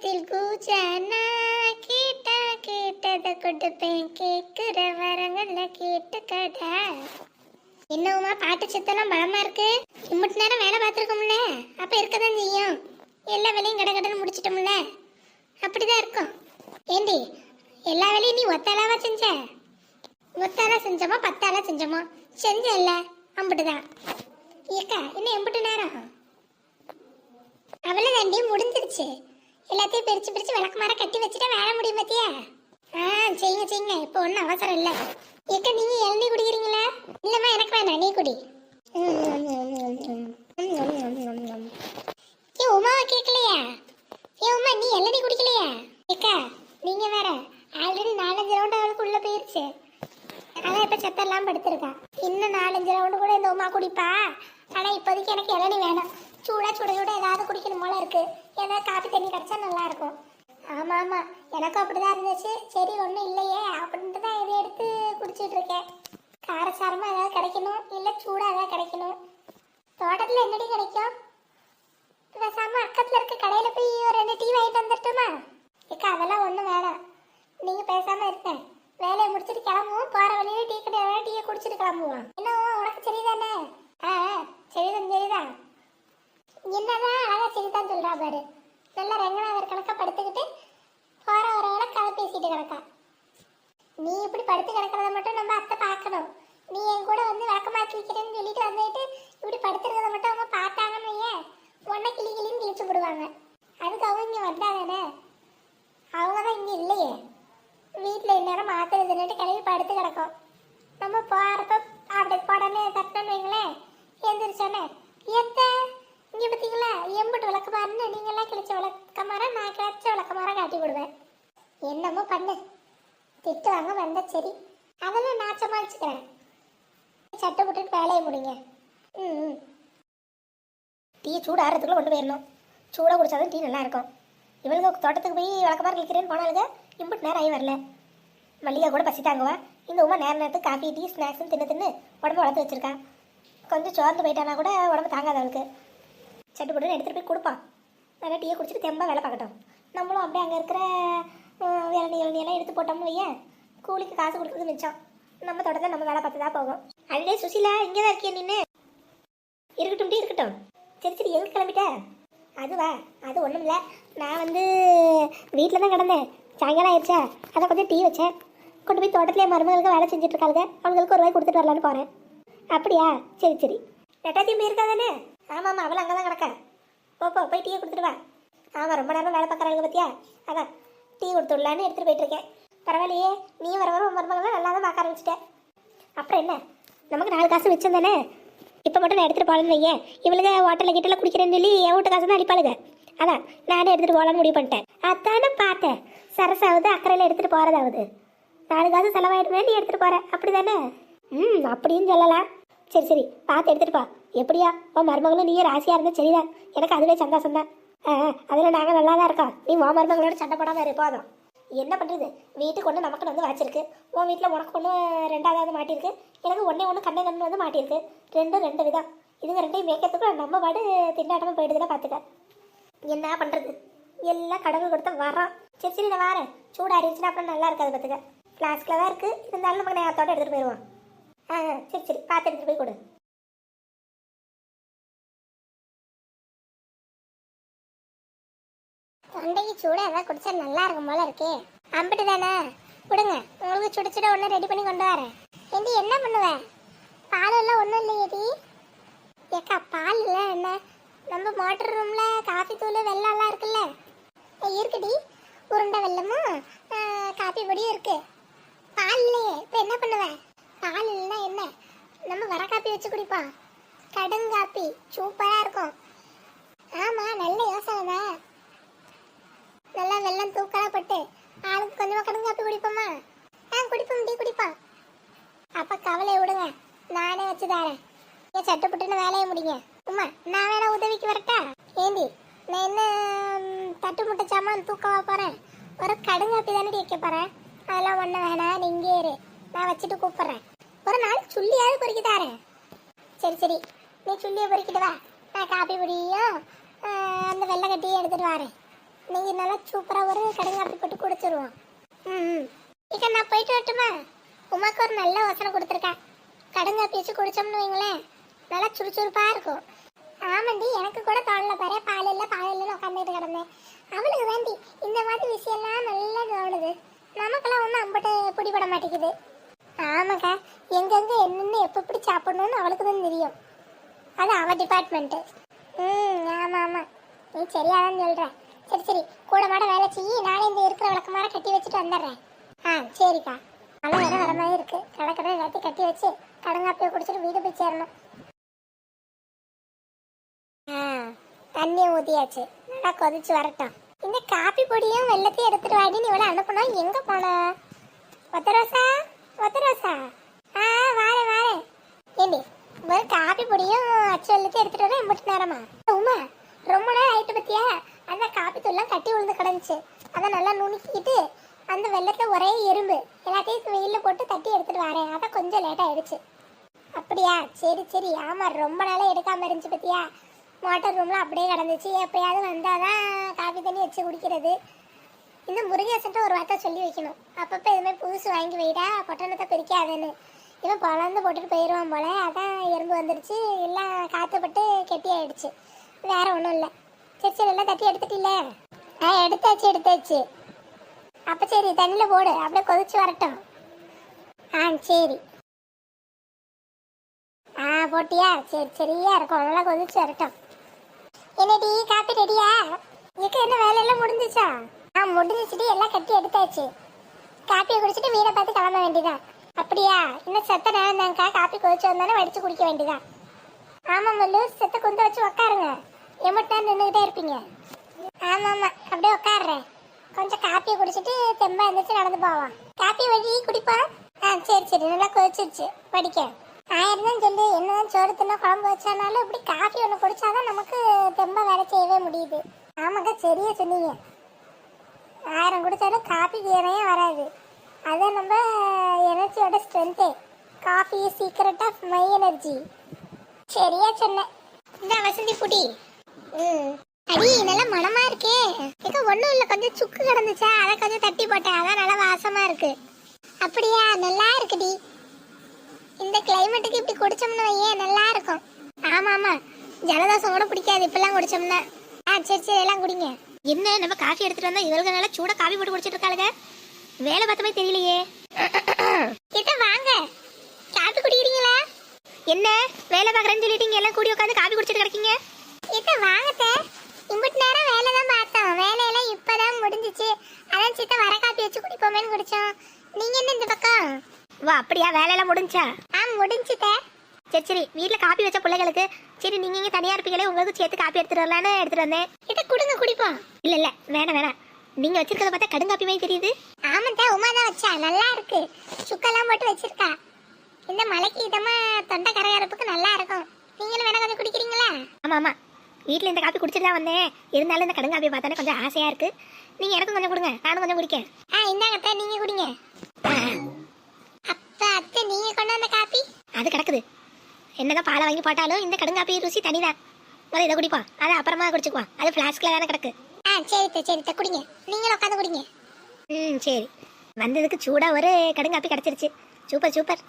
கழுத்தில் கூஜானா கேட்டா கேட்டதை கொடுப்பேன். கேட்குற வரங்கள கேட்டுக்கடா. என்னவுமா பாட்டு சித்தெல்லாம் பலமா இருக்கு? இம்பட்டு நேரம் வேலை பார்த்துருக்கோம்ல? அப்ப இருக்கதான் செய்யும். எல்லா வேலையும் கடை கடன்னு முடிச்சிட்டோம்ல? அப்படிதான் இருக்கும். ஏண்டி எல்லா வேலையும் நீ ஒத்தாலாவா செஞ்ச? ஒத்தாலா செஞ்சோமா பத்தாலா செஞ்சோமா? செஞ்சல்ல அம்புட்டுதான். ஏக்கா இன்னும் எம்புட்டு நேரம்? அவ்வளோ தாண்டி முடிஞ்சிருச்சு. எல்லாத்தையும் பிரிச்சு பிரிச்சு விளக்குமாற கட்டி வச்சுட்டா வேலை முடியும் பத்தியா? ஆ செய்யுங்க செய்யுங்க. இப்போ ஒன்றும் அவசரம் இல்லை. ஏக்கா நீங்க இளநீ குடிக்கிறீங்களா? இல்லம்மா எனக்கு வேணாம் நீ குடி. ஏ உமாவை கேட்கலையா ஏ உமா நீ இளநீ குடிக்கலையா? ஏக்கா நீங்க வேற ஆல்ரெடி நாலஞ்சு ரவுண்ட் அவளுக்கு உள்ள போயிருச்சு. அதான் இப்ப செத்தெல்லாம் படுத்திருக்கா. இன்னும் நாலஞ்சு ரவுண்டு கூட இந்த உமா குடிப்பா. ஆனா இப்போதைக்கு எனக்கு இளநீ வேணும். சூடா சுட சுட ஏதாவது குடிக்கணும் போல இருக்கு. ஏதாவது காப்பி தண்ணி கிடச்சா நல்லாயிருக்கும். ஆமாம் ஆமாம் எனக்கும் அப்படி தான் இருந்துச்சு. சரி ஒன்றும் இல்லையே. அப்படின்ட்டு தான் இதை எடுத்து குடிச்சிட்டு இருக்கேன். ஏதாவது கிடைக்கணும்? இல்லை சூடாக ஏதாவது கிடைக்கணும்? தோட்டத்தில் என்னடி கிடைக்கும்? பேசாமல் அக்கத்தில் இருக்க கடையில் போய் ஒரு ரெண்டு டீ வாங்கிட்டு வந்துட்டுமா இக்கா அதெல்லாம் ஒன்றும் வேணாம். நீங்கள் பேசாமல் இருப்பேன் வேலையை முடிச்சிட்டு கிளம்புவோம். போகிற வழியில டீ கடையில் டீயை குடிச்சிட்டு கிளம்புவோம். என்ன உனக்கு சரிதானே? ஆ ஆ, சரிதான் சரிதான் சொல்றா பாரு. நல்லா ரங்கநாதர் கணக்கா படுத்துக்கிட்டு போற வரவங்கள கதை பேசிட்டு கிடக்கா. நீ இப்படி படுத்து கிடக்கிறத மட்டும் நம்ம அத்தை பார்க்கணும். நீ என் கூட வந்து விளக்கமாக்கி வைக்கிறேன்னு சொல்லிட்டு வந்துட்டு இப்படி படுத்துறத மட்டும் அவங்க பார்த்தாங்கன்னு வையேன் உன்னை கிளி கிளின்னு கிழிச்சு விடுவாங்க அதுக்கு அவங்க இங்கே வந்தாதானே அவங்க தான் இங்கே இல்லையே. வீட்டில் இந்நேரம் மாத்திரை தின்னுட்டு கிளம்பி படுத்து கிடக்கும். நம்ம போகிறப்ப அப்படி உடனே தட்டன்னு வைங்களேன். எந்திரிச்சோன்னே எத்தனை இங்கே பார்த்தீங்களா எம்பிட்டு விளக்கமாறுன்னு நீங்களாம் கிழிச்ச விளக்கமாற நான் கிழிச்ச விளக்கமாற காட்டி விடுவேன் என்னமோ பண்ணு. திட்டு வாங்க வந்தா சரி அதெல்லாம் நான் சமாளிச்சுக்கிறேன் சட்டை போட்டுட்டு வேலையை முடிங்க. ம் ம். டீ சூடு ஆறதுக்குள்ள கொண்டு போயிடணும் சூடாக குடிச்சாதான் டீ நல்லா இருக்கும் இவளுக்கு தோட்டத்துக்கு போய் வழக்கமாக கிழிக்கிறேன்னு போனாலுங்க இம்புட்டு நேரம் ஆகி வரல. மல்லிகா கூட பசி தாங்குவா. இந்த உமா நேரம் நேரத்துக்கு காஃபி டீ ஸ்நாக்ஸ்னு தின்னு தின்னு உடம்பு வளர்த்து வச்சுருக்கான் கொஞ்சம் சோர்ந்து போயிட்டானா கூட உடம்பு தாங்காது அவளுக்கு. சட்டு போட்டு எடுத்துகிட்டு போய் கொடுப்பான். நல்லா டீயை குடிச்சிட்டு தெம்பாக வேலை பார்க்கட்டும். நம்மளும் அப்படியே அங்கே இருக்கிற வேலை இளநியெல்லாம் எடுத்து போட்டோம்னு வையேன் கூலிக்கு காசு கொடுக்குறது மிச்சம். நம்ம தொடர்ந்து நம்ம வேலை பார்த்து தான் போகும். அடே சுசிலா இங்கே தான் இருக்கிய நின்று இருக்கட்டும் டீ இருக்கட்டும். சரி சரி எங்கே கிளம்பிட்ட? அதுவா அது ஒன்றும் இல்லை. நான் வந்து வீட்டில் தான் கிடந்தேன். சாயங்காலம் ஆயிடுச்சா? அதை கொஞ்சம் டீ வச்சேன். கொண்டு போய் தோட்டத்திலே மருமகளுக்கு வேலை செஞ்சுட்டு இருக்காங்க அவங்களுக்கு ஒரு வாய் கொடுத்துட்டு வரலான்னு போகிறேன் அப்படியா? சரி சரி. நெட்டாத்தையும் போயிருக்கா ஆமாம் ஆமாம் அவள் அங்கே தான் கிடக்கா. போ போ போய் டீயை கொடுத்துட்டு வா. ஆமாம் ரொம்ப நேரம் வேலை பார்க்குறாங்க பார்த்தியா அதான் டீ கொடுத்துடலான்னு எடுத்துகிட்டு போயிட்டுருக்கேன் பரவாயில்லையே நீ வர வர மருமகளை நல்லா தான் பார்க்க ஆரம்பிச்சிட்டேன் அப்புறம் என்ன? நமக்கு நாலு காசு வச்சிருந்தானே இப்போ மட்டும் நான் எடுத்துகிட்டு போகலன்னு வையேன். இவளுக்கு ஹோட்டலில் கிட்டல குடிக்கிறேன்னு சொல்லி என் வீட்டு காசு தான் அடிப்பாளுங்க. அதான் நானே எடுத்துகிட்டு போகலான்னு முடிவு பண்ணிட்டேன். அதானே பார்த்தேன். சரசாவது அக்கறையில் எடுத்துகிட்டு போகிறதாவது நாலு காசு செலவாயிடுமே நீ எடுத்துகிட்டு போகிற அப்படி தானே ம் அப்படின்னு சொல்லலாம். சரி சரி பார்த்து எடுத்துகிட்டு போ. எப்படியா? உன் மருமகளும் நீயே ராசியாக இருந்தால் சரிதான். எனக்கு அதுவே சந்தோஷம் தான். அதில் நாங்கள் நல்லா தான் இருக்கோம். நீ உன் மருமகளோட சண்டை போடாமல் இரு போதும். என்ன பண்ணுறது வீட்டுக்கு ஒன்று நமக்கு வந்து வச்சிருக்கு. உன் வீட்டில் உனக்கு ஒன்று ரெண்டாவது மாட்டியிருக்கு. எனக்கு ஒன்றே ஒன்று கண்ணை கண்ணு வந்து மாட்டியிருக்கு. ரெண்டும் ரெண்டு விதம். இதுங்க ரெண்டையும் மேய்க்கிறதுக்குள்ள நம்ம பாடு திண்டாட்டமாக போயிடுதுல பார்த்துக்க என்ன பண்ணுறது எல்லாம் கடவுள் கொடுத்த வரோம். சரி சரி நான் வரேன். சூடாக இருந்துச்சுன்னா அப்புறம் நல்லா இருக்காது பார்த்துக்க ஃப்ளாஸ்கில் தான் இருக்குது இருந்தாலும் நம்ம நேரத்தோடு எடுத்துகிட்டு போயிடுவோம் ஆ, சரி சரி. பார்த்து எடுத்துகிட்டு போய் கொடு. சூடாக ஏதாவது குடிச்சா நல்லா இருக்கும் போல இருக்கே. அம்பிட்டு தானே? கொடுங்க உங்களுக்கு சுட சுட ஒன்று ரெடி பண்ணி கொண்டு வரேன். ஏண்டி என்ன பண்ணுவேன் பால் எல்லாம் ஒன்றும் இல்லையேடி ஏக்கா பால் இல்லை என்ன? நம்ம மோட்டர் ரூமில் காஃபி தூள் வெள்ளம் எல்லாம் இருக்குல்ல? இருக்குடி உருண்டை வெள்ளமும் காஃபி பொடியும் இருக்கு. பால் இல்லையே இப்போ என்ன பண்ணுவேன் பால் இல்லைன்னா என்ன? நம்ம வர காப்பி வச்சு குடிப்போம். கடுங்காப்பி சூப்பராக இருக்கும். ஆமாம் நல்ல யோசனை தான். நல்லா வெள்ளம் தூக்கலா பட்டு ஆளுக்கு கொஞ்சமா கடன் காப்பி குடிப்போமா? ஆ குடிப்போம் டீ குடிப்போம் அப்ப கவலை விடுங்க. நானே வச்சு தரேன். ஏன் சட்டுப்பட்டுன்னு வேலையை முடிங்க. உமா நான் வேணா உதவிக்கு வரட்டா? ஏந்தி நான் என்ன தட்டு முட்டை சாமான் தூக்கவா போறேன்? ஒரு கடுங்காப்பி தானே வைக்க போறேன்? அதெல்லாம் ஒண்ணு வேணாம் நீ இங்கே இரு. நான் வச்சுட்டு கூப்பிடுறேன். ஒரு நாள் சுள்ளியாவது பொறுக்கி தரேன். சரி சரி. நீ சுள்ளியை பொறுக்கிட்டு வா. நான் காப்பி பொடியும் வெள்ளை கட்டியும் எடுத்துட்டு வரேன். நீங்க நல்லா சூப்பரா ஒரு கடுங்காப்பி போட்டு குடிச்சிருவோம். ம் ம். இக்க நான் போயிட்டு வரட்டுமா? உமாக்கு ஒரு நல்ல யோசனை கொடுத்துருக்கேன் கடுங்காப்பி வச்சு குடிச்சோம்னு வைங்களேன். நல்லா சுறுசுறுப்பா இருக்கும். ஆமாண்டி எனக்கு கூட தோணல பாரு. பால் இல்லை பால் இல்லைன்னு உட்காந்துட்டு கிடந்தேன். அவளுக்கு வேண்டி இந்த மாதிரி விஷயம்லாம் நல்லா தோணுது. நமக்கெல்லாம் ஒன்றும் அம்பட்டு பிடிபட மாட்டேங்குது. ஆமாக்கா எங்கெங்க என்னென்ன எப்போ எப்படி சாப்பிடணும்னு அவளுக்கு தான் தெரியும். அது அவள் டிபார்ட்மெண்ட்டு ம் ஆமாம் ஆமாம் நீ சரியாதான் சொல்கிறேன் சரி சரி. கூட மாட வேலை செய்யி நானே இந்த இருக்கிற விளக்கமார கட்டி வச்சுட்டு வந்துடுறேன். ஆ சரிக்கா. மழை வேற வர மாதிரி இருக்கு. கடற்கரை எல்லாத்தையும் கட்டி வச்சு கடங்காப்பியை குடிச்சிட்டு வீடு போய் சேரணும். ஆ தண்ணி ஊத்தியாச்சு. நல்லா கொதிச்சு வரட்டும். இந்த காப்பி பொடியும் வெள்ளத்தையும் எடுத்துட்டு வாடி. நீ இவளை அனுப்பணும் எங்க போன? ஒத்தரோசா? ஒத்தரோசா? ஆ வாரே வாரே. ஏண்டி ஒரு காப்பி பொடியும் அச்சு வெள்ளத்தையும் எடுத்துட்டு வரேன் எம்பிட்டு நேரமா? உமா ரொம்ப நேரம் ஆயிட்டு பத்தியா? அந்த காப்பி தூள்லாம் கட்டி விழுந்து கிடந்துச்சு. அதை நல்லா நுணுக்கிக்கிட்டு அந்த வெள்ளத்தில் ஒரே எறும்பு. எல்லாத்தையும் வெயிலில் போட்டு தட்டி எடுத்துகிட்டு வரேன். அதான் கொஞ்சம் லேட் ஆயிடுச்சு. அப்படியா? சரி சரி. ஆமாம் ரொம்ப நாளாக எடுக்காமல் இருந்துச்சு பத்தியா? வாட்டர் ரூம்லாம் அப்படியே கிடந்துச்சு. எப்போயாவது வந்தால் தான் காஃபி தண்ணி வச்சு குடிக்கிறது. இந்த முருகேசன்ட்ட ஒரு வார்த்தை சொல்லி வைக்கணும். அப்பப்போ எதுவுமே புதுசு வாங்கி வைடா பொட்டணத்தை பிரிக்காதுன்னு. இவன் பழந்து போட்டுட்டு போயிடுவான் போல. அதான் எறும்பு வந்துடுச்சு எல்லாம் காத்துப்பட்டு கெட்டி ஆயிடுச்சு வேறு ஒன்றும் இல்லை. சரி சரி எல்லாம் தட்டி எடுத்துட்டீல ஆ எடுத்தாச்சு எடுத்தாச்சு. அப்போ சரி தண்ணியில் போடு. அப்படியே கொதிச்சு வரட்டும். ஆ சரி. ஆ போட்டியா? சரி சரியா இருக்கும். நல்லா கொதிச்சு வரட்டும். என்னடி காப்பி ரெடியா? இதுக்கு என்ன வேலையெல்லாம் முடிஞ்சிச்சா? ஆ முடிஞ்சிச்சுட்டு எல்லாம் கட்டி எடுத்தாச்சு. காப்பியை குடிச்சிட்டு வீடை பார்த்து கிளம்ப வேண்டியதான் அப்படியா? இன்னும் செத்த நேரம் தான்க்கா. காப்பி கொதிச்சு வந்தானே வடிச்சு குடிக்க வேண்டியதான் ஆமா மல்லு. செத்த குந்த வச்சு உக்காருங்க. எம்மட்டு நின்றுக்கிட்டே இருப்பீங்க. ஆமாம் ஆமாம் அப்படியே உட்காடுறேன் கொஞ்சம் காப்பியை குடிச்சிட்டு தெம்பா இருந்துச்சு நடந்து போவான் காப்பி வழி குடிப்பா? ஆ சரி சரி நல்லா கொதிச்சிருச்சு. படிக்க. ஆயிரம் தான் சொல்லு என்னதான் சோறு தின்னா குழம்பு வச்சானாலும் இப்படி காஃபி ஒன்று குடிச்சாதான் நமக்கு தெம்பா வேலை செய்யவே முடியுது. ஆமாக்கா சரியா சொன்னீங்க. ஆயிரம் குடிச்சாலும் காஃபி வீரையே வராது. அது நம்ம எனர்ஜியோட ஸ்ட்ரென்த்தே coffee secret of my energy சரியா சொன்னேன். இந்த வசந்தி குடி ம் அடி நல்ல மனமா இருக்கே ஒண்ணும் இல்ல கொஞ்சம் சுக்கு கிடந்துச்சா? அதை கொஞ்சம் தட்டி போட்டேன். அதான் நல்லா வாசமா இருக்கு. அப்படியா? நல்லா இருக்குடி. இந்த கிளைமேட்டுக்கு இப்படி குடிச்சோம்னு வையேன் நல்லா இருக்கும். ஆமா ஆமா. ஜலதோஷம் கூட பிடிக்காது. இப்பெல்லாம் குடிச்சோம்னா. ஆ சரி சரி எல்லாம் குடிங்க. என்ன நம்ம காஃபி எடுத்துட்டு வந்தா இவளுக்கு நல்லா சூடா காஃபி போட்டு குடிச்சிட்டு இருக்காளுங்க? வேலை பார்த்தமே தெரியலையே. கிட்ட வாங்க. காப்பி குடிக்கிறீங்களா? என்ன வேலை பார்க்கறேன்னு சொல்லிட்டு இங்க எல்லாம் கூடி உட்காந்து காஃபி குடிச்சிட்டு கிடக்கீங்க? கிட்ட வாங்கத்த இம்புட்டு நேரம் வேலை தான் பார்த்தோம். வேலையெல்லாம் இப்பதான் முடிஞ்சிச்சு. அதான் சித்த வர காப்பி வச்சு குடிப்போமேன்னு குடிச்சோம் நீங்க என்ன இந்த பக்கம்? வா அப்படியா? வேலையெல்லாம் முடிஞ்சா? ஆ முடிஞ்சுட்ட சரி சரி. வீட்ல காப்பி வச்ச பிள்ளைகளுக்கு சரி நீங்க இங்க தனியா இருப்பீங்களே உங்களுக்கு சேர்த்து காப்பி எடுத்துட்டு வரலான்னு எடுத்துட்டு வந்தேன். கிட்ட கொடுங்க குடிப்போம். இல்ல இல்ல. வேணாம் வேணாம். நீங்க வச்சிருக்கிறத பார்த்தா கடுங்காப்பி மாதிரி தெரியுது. ஆமாண்டா உமா தான் வச்சா. நல்லா இருக்கு. சுக்கெல்லாம் போட்டு வச்சிருக்கா. இந்த மலைக்கு இதமா தொண்டை கரகரப்புக்கு நல்லா இருக்கும். நீங்களும் வேணா கொஞ்சம் குடிக்கிறீங்களா? ஆமா ஆமா. வீட்ல இந்த காப்பி குடிச்சிட்டு தான் வந்தேன். இருந்தாலும் இந்த கடுங்காப்பி பார்த்தாலே கொஞ்சம் ஆசையா இருக்கு. நீங்க எனக்கும் கொஞ்சம் கொடுங்க. நானும் கொஞ்சம் குடிக்கேன். ஆ இந்தாங்க அத்தை நீங்க குடிங்க. அப்பா அத்தை நீங்க கொண்டு வந்த காப்பி? அது கிடக்குது. என்னதான் பாலை வாங்கி போட்டாலும் இந்த கடுங்காப்பி ருசி தனிதான். முதல்ல இதை குடிப்போம் அதை அப்புறமா குடிச்சுக்குவோம் அது ஃப்ளாஸ்கில் தானே கிடக்கு. ஆ சரி சரி குடிங்க. நீங்களும் உட்காந்து குடிங்க. ம் சரி. வந்ததுக்கு சூடாக ஒரு கடுங்காப்பி கிடச்சிருச்சு. Super super.